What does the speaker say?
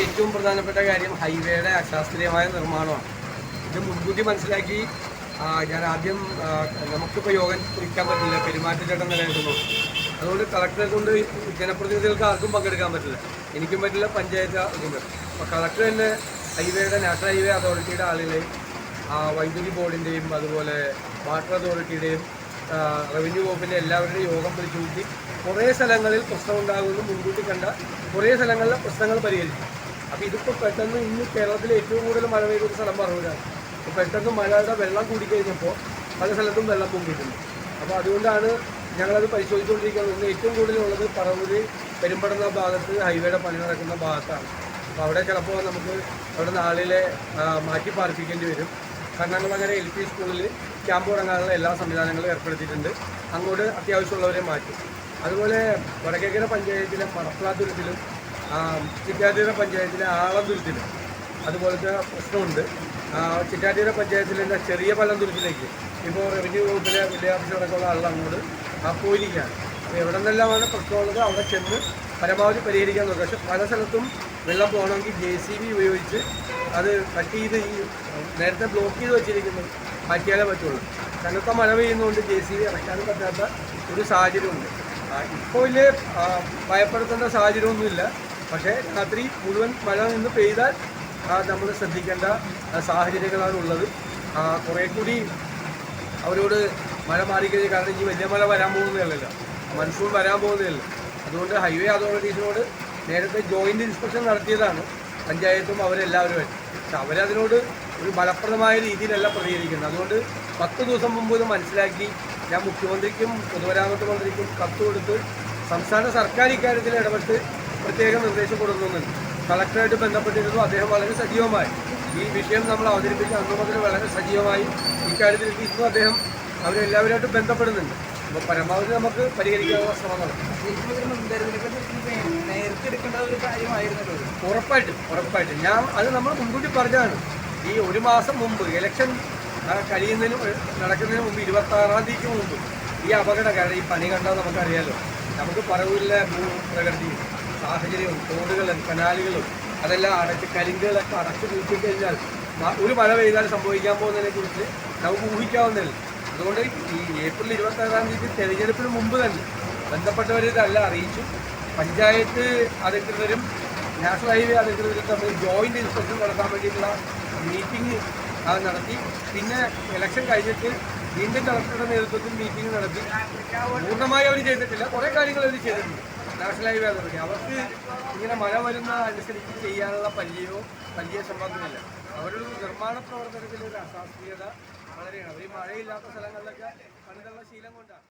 ഏറ്റവും പ്രധാനപ്പെട്ട കാര്യം ഹൈവേയുടെ അശാസ്ത്രീയമായ നിർമ്മാണമാണ്. ഇത് മുൻകൂട്ടി മനസ്സിലാക്കി ഞാൻ ആദ്യം നമുക്കിപ്പോൾ യോഗം കുറിക്കാൻ പറ്റില്ല പെരുമാറ്റച്ചട്ടം നിലനിൽക്കുന്നു. അതുകൊണ്ട് കളക്ടറെ കൊണ്ട് ജനപ്രതിനിധികൾക്ക് ആർക്കും പങ്കെടുക്കാൻ പറ്റില്ല. എനിക്കും പറ്റില്ല പഞ്ചായത്ത് അപ്പോൾ കളക്ടർ തന്നെ ഹൈവേയുടെ നാഷണൽ ഹൈവേ അതോറിറ്റിയുടെ ആളുകളെയും വൈദ്യുതി ബോർഡിന്റെയും അതുപോലെ വാട്ടർ അതോറിറ്റിയുടെയും റവന്യൂ വകുപ്പിന്റെ എല്ലാവരുടെയും യോഗം വിളിച്ചു കൂട്ടി കുറേ സ്ഥലങ്ങളിൽ പ്രശ്നം ഉണ്ടാകുമെന്ന് മുൻകൂട്ടി കണ്ട കുറേ സ്ഥലങ്ങളിലെ പ്രശ്നങ്ങൾ പരിഹരിച്ചു. അപ്പോൾ ഇതിപ്പോൾ പെട്ടെന്ന് ഇന്ന് കേരളത്തിലെ ഏറ്റവും കൂടുതൽ മഴ പെയ്ത ഒരു സ്ഥലം പറവൂരാണ്. പെട്ടെന്ന് മഴയുടെ വെള്ളം കൂടിക്കഴിഞ്ഞപ്പോൾ പല സ്ഥലത്തും വെള്ളം പൊങ്ങിയിട്ടുണ്ട്. അപ്പോൾ അതുകൊണ്ടാണ് ഞങ്ങളത് പരിശോധിച്ചുകൊണ്ടിരിക്കുന്നത് ഇന്ന് ഏറ്റവും കൂടുതലുള്ളത് പറവൂര് പെരുമ്പടുന്ന ഭാഗത്ത് ഹൈവേയുടെ പണി നടക്കുന്ന ഭാഗത്താണ്. അപ്പോൾ അവിടെ ചിലപ്പോൾ നമുക്ക് അവിടെ നാളിലെ മാറ്റി പാർപ്പിക്കേണ്ടി വരും. കണ്ണംകുളങ്ങര എൽ പി സ്കൂളിൽ ക്യാമ്പ് തുടങ്ങാനുള്ള എല്ലാ സംവിധാനങ്ങളും ഏർപ്പെടുത്തിയിട്ടുണ്ട്. അങ്ങോട്ട് അത്യാവശ്യമുള്ളവരെ മാറ്റും. അതുപോലെ വടക്കേക്കര പഞ്ചായത്തിലെ മടപ്ലാതുരത്തിലും ചിറ്റാറ്റീര പഞ്ചായത്തിലെ ആളന്തുരത്തിലും അതുപോലത്തെ പ്രശ്നമുണ്ട്. ചിറ്റാറ്റീര പഞ്ചായത്തിലെ ചെറിയ പലന്തുരത്തിലേക്ക് ഇപ്പോൾ റവന്യൂ വകുപ്പിലെ വിദ്യാഭ്യാസം ഓഫീസർ അടക്കമുള്ള ആളുകൾ അങ്ങോട്ട് പോയിരിക്കുകയാണ്. അപ്പോൾ എവിടെ നിന്നെല്ലാമാണ് പ്രശ്നമുള്ളത് അവിടെ ചെന്ന് പരമാവധി പരിഹരിക്കാൻ നോക്കുക. പക്ഷെ പല സ്ഥലത്തും വെള്ളം പോകണമെങ്കിൽ ജെ സി ബി ഉപയോഗിച്ച് അത് കട്ട് ചെയ്ത് ഈ നേരത്തെ ബ്ലോക്ക് ചെയ്ത് വെച്ചിരിക്കുന്നത് മാറ്റിയാലേ പറ്റുള്ളൂ. കനത്ത മഴ പെയ്യുന്നതുകൊണ്ട് ജെ സി ബി ഇറക്കാനും പറ്റാത്ത ഒരു സാഹചര്യമുണ്ട്. ഇപ്പോൾ വലിയ ഭയപ്പെടുത്തേണ്ട സാഹചര്യമൊന്നുമില്ല. പക്ഷേ രാത്രി മുഴുവൻ മഴ നിന്ന് പെയ്താൽ നമ്മൾ ശ്രദ്ധിക്കേണ്ട സാഹചര്യങ്ങളാണ് ഉള്ളത് കുറേ കൂടി അവരോട് മഴ മാറിക്കഴിഞ്ഞാൽ കാരണം ഇനി വലിയ മഴ വരാൻ പോകുന്നതല്ല മൺസൂൺ വരാൻ പോകുന്നതല്ല അതുകൊണ്ട് ഹൈവേ അതോറിറ്റീസിനോട് നേരത്തെ ജോയിന്റ് ഇൻസ്പെക്ഷൻ നടത്തിയതാണ് പഞ്ചായത്തും അവരെല്ലാവരുമായിട്ട്. പക്ഷെ അവരതിനോട് ഒരു ഫലപ്രദമായ രീതിയിലല്ല പ്രതികരിക്കുന്നത്. അതുകൊണ്ട് പത്ത് ദിവസം മുമ്പ് ഇത് മനസ്സിലാക്കി ഞാൻ മുഖ്യമന്ത്രിക്കും പൊതുമരാമത്ത് മന്ത്രിക്കും കത്ത് കൊടുത്ത് സംസ്ഥാന സർക്കാർ ഇക്കാര്യത്തിൽ ഇടപെട്ട് പ്രത്യേക നിർദ്ദേശം കൊടുക്കുന്നുണ്ട്. കളക്ടറായിട്ട് ബന്ധപ്പെട്ടിരുന്നു. അദ്ദേഹം വളരെ സജീവമായി. ഈ വിഷയം നമ്മൾ അവതരിപ്പിച്ച അന്ന് മുതൽ വളരെ സജീവമായി. ഇക്കാര്യത്തിൽ ഇന്നും അദ്ദേഹം അവരെല്ലാവരുമായിട്ട് ബന്ധപ്പെടുന്നുണ്ട്. അപ്പോൾ പരമാവധി നമുക്ക് പരിഹരിക്കാനുള്ള ശ്രമം നടത്തും ശരിക്കും ഇതൊരു മുൻകരുതലൊക്കെ ശരിക്കും എടുക്കേണ്ട ഒരു കാര്യമായിരുന്നല്ലോ ഇത്. ഉറപ്പായിട്ടും ഉറപ്പായിട്ടും. ഞാൻ അത് നമ്മൾ മുൻകൂട്ടി പറഞ്ഞതാണ്. ഈ ഒരു മാസം മുമ്പ് ഇലക്ഷൻ കഴിയുന്നതിന് നടക്കുന്നതിന് മുമ്പ് ഇരുപത്തി ആറാം തീയതിക്ക് മുമ്പ് ഈ അപകടം കാരണം ഈ പണി കണ്ടാൽ നമുക്കറിയാലോ. നമുക്ക് പറവൂരിലെ ഭൂപ്രകൃതിയും സാഹചര്യവും തോടുകളും കനാലുകളും അതെല്ലാം അടച്ച് കരിങ്കുകളൊക്കെ അടച്ചു കഴിഞ്ഞാൽ ഒരു മഴ പെയ്താൽ സംഭവിക്കാൻ പോകുന്നതിനെ കുറിച്ച് നമുക്ക് ഊഹിക്കാവുന്നതല്ല. അതുകൊണ്ട് ഈ ഏപ്രിൽ ഇരുപത്തി ആറാം തീയതി തെരഞ്ഞെടുപ്പിന് മുമ്പ് തന്നെ ബന്ധപ്പെട്ടവരെ ഇതെല്ലാം അറിയിച്ചു. പഞ്ചായത്ത് അധികൃതരും നാഷണൽ ഹൈവേ അധികൃതരും തമ്മിൽ ജോയിന്റ് ഇൻസ്പെക്ഷൻ നടത്താൻ വേണ്ടിയിട്ടുള്ള മീറ്റിംഗ് നടത്തി. പിന്നെ ഇലക്ഷൻ കഴിഞ്ഞിട്ട് വീണ്ടും കളക്ടറുടെ നേതൃത്വത്തിൽ മീറ്റിംഗ് നടത്തി. പൂർണമായി അവർ ചെയ്തിട്ടില്ല. കുറേ കാര്യങ്ങൾ അവർ ചെയ്തിട്ടുണ്ട്. നാഷണൽ ഹൈവേ അതോറിറ്റി അവർക്ക് ഇങ്ങനെ മഴ വരുന്ന അനുസരിച്ച് ചെയ്യാനുള്ള പല്ലിയോ പല്ലിയോ സമ്പന്നമില്ല അവരുടെ നിർമ്മാണ പ്രവർത്തനത്തിലെ ഒരു അശാസ്ത്രീയത വളരെയാണ്. അവർ ഈ മഴയില്ലാത്ത സ്ഥലങ്ങളിലൊക്കെ പണിതുള്ള ശീലം കൊണ്ടാണ്.